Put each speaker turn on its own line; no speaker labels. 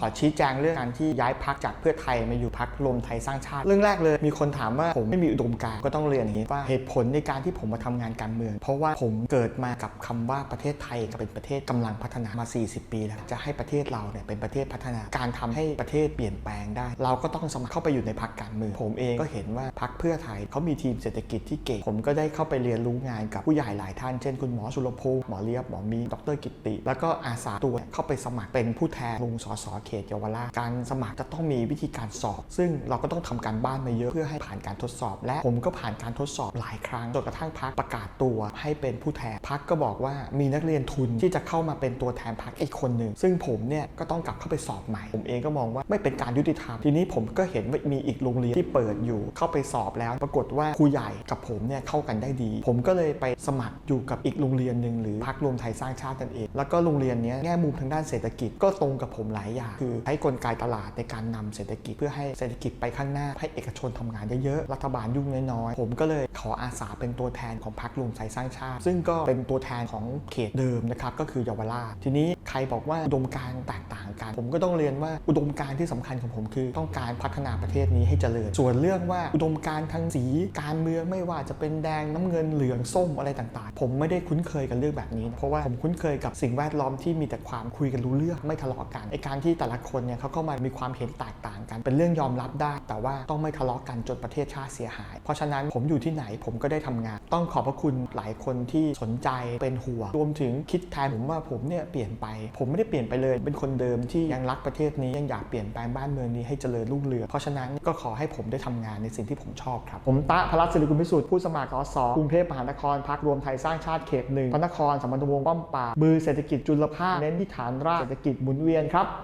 ขอชี้แจงเรื่องการที่ย้ายพักจากเพื่อไทยมาอยู่พักรวมไทยสร้างชาติ เรื่องแรกเลยมีคนถามว่าผมไม่มีอุดมการณ์ก็ต้องเรียนอย่างนี้ว่าเหตุผลในการที่ผมมาทำงานการเมือง เพราะว่าผมเกิดมากับคำว่าประเทศไทยกับเป็นประเทศกำลังพัฒนามา 40 ปีแล้วจะให้ประเทศเราเนี่ยเป็นประเทศพัฒนาการทำให้ประเทศเปลี่ยนแปลงได้ เราก็ต้องสมัครเข้าไปอยู่ในพักการเมืองผมเองก็เห็นว่าพักเพื่อไทยเขามีทีมเศรษฐกิจที่เก่งผมก็ได้เข้าไปเรียนรู้งานกับผู้ใหญ่หลายท่านเช่นคุณหมอสุรพงศ์หมอเลียบหมอมีดรกิตติ แล้วก็อาสาตัวเข้าไปสมัครเป็นผู้แทนลงสสเขตเยาวราชการสมัครจะต้องมีวิธีการสอบ ซึ่งเราก็ต้องทำการบ้านมาเยอะเพื่อให้ผ่านการทดสอบ และผมก็ผ่านการทดสอบหลายครั้งจนกระทั่งพักประกาศตัวให้เป็นผู้แทนพักก็บอกว่ามีนักเรียนทุนที่จะเข้ามาเป็นตัวแทนพักอีกคนหนึ่งซึ่งผมเนี่ยก็ต้องกลับเข้าไปสอบใหม่ ผมเองก็มองว่าไม่เป็นการยุติธรรมทีนี้ผมก็เห็นว่ามีอีกโรงเรียนที่เปิดอยู่เข้าไปสอบแล้ว ปรากฏว่าครูใหญ่กับผมเนี่ยเข้ากันได้ดี ผมก็เลยไปสมัครอยู่กับอีกโรงเรียนหนึ่งหรือพักรวมไทยสร้างชาตินั่นเองแล้วก็โรงเรียนเนี้ยแง่มุมทางด้านเศรษฐกิจก็ตรงกับผมหลายอย่างคือใช้กลไกตลาดในการนำเศรษฐกิจเพื่อให้เศรษฐกิจไปข้างหน้า ให้เอกชนทำงานเยอะๆ รัฐบาลยุ่งน้อยๆ ผมก็เลยขออาสาเป็นตัวแทนของพักรวมไทยสร้างชาติ ซึ่งก็เป็นตัวแทนของเขตเดิมนะครับ ก็คือเยาวราช ทีนี้ใครบอกว่าอุดมการแตกต่างกัน ผมก็ต้องเรียนว่าอุดมการที่สำคัญของผมคือต้องการพัฒนาประเทศนี้ให้เจริญ ส่วนเรื่องว่าอุดมการทางสีการเมืองไม่ว่าจะเป็นแดงน้ำเงินเหลืองส้มอะไรต่างๆ ผมไม่ได้คุ้นเคยกับเรื่องแบบนี้ เพราะว่าผมคุ้นเคยกับสิ่งแวดล้อมที่มีแต่ความคุยกันรู้เรื่องไม่ทะเลาะกันไอการที่แต่ละคนเนี่ยเขาเข้ามามีความเห็นแตกต่างกัน เป็นเรื่องยอมรับได้ แต่ว่าต้องไม่ทะเลาะกันจนประเทศชาติเสียหาย เพราะฉะนั้นผมอยู่ที่ไหนผมก็ได้ทำงาน ต้องขอบพระคุณหลายคนที่สนใจเป็นห่วงรวมถึงคิดแทนผมว่าผมเนี่ยเปลี่ยนไป ผมไม่ได้เปลี่ยนไปเลย เป็นคนเดิมที่ยังรักประเทศนี้ยังอยากเปลี่ยนแปลงบ้านเมืองนี้ให้เจริญรุ่งเรืองเพราะฉะนั้นก็ขอให้ผมได้ทำงานในสิ่งที่ผมชอบครับผมตะพลัสศิริกุลพิสุทธิ์ผู้สมัครสสกรุงเทพมหานครพักรวมไทยสร้างชาติเขตหนึ่งพระนครสมรวงศ์ป้อมปรามือเศรษฐกิจจุลภาคเน้นที่ฐานรากเศรษฐกิจหมุนเวียนครับ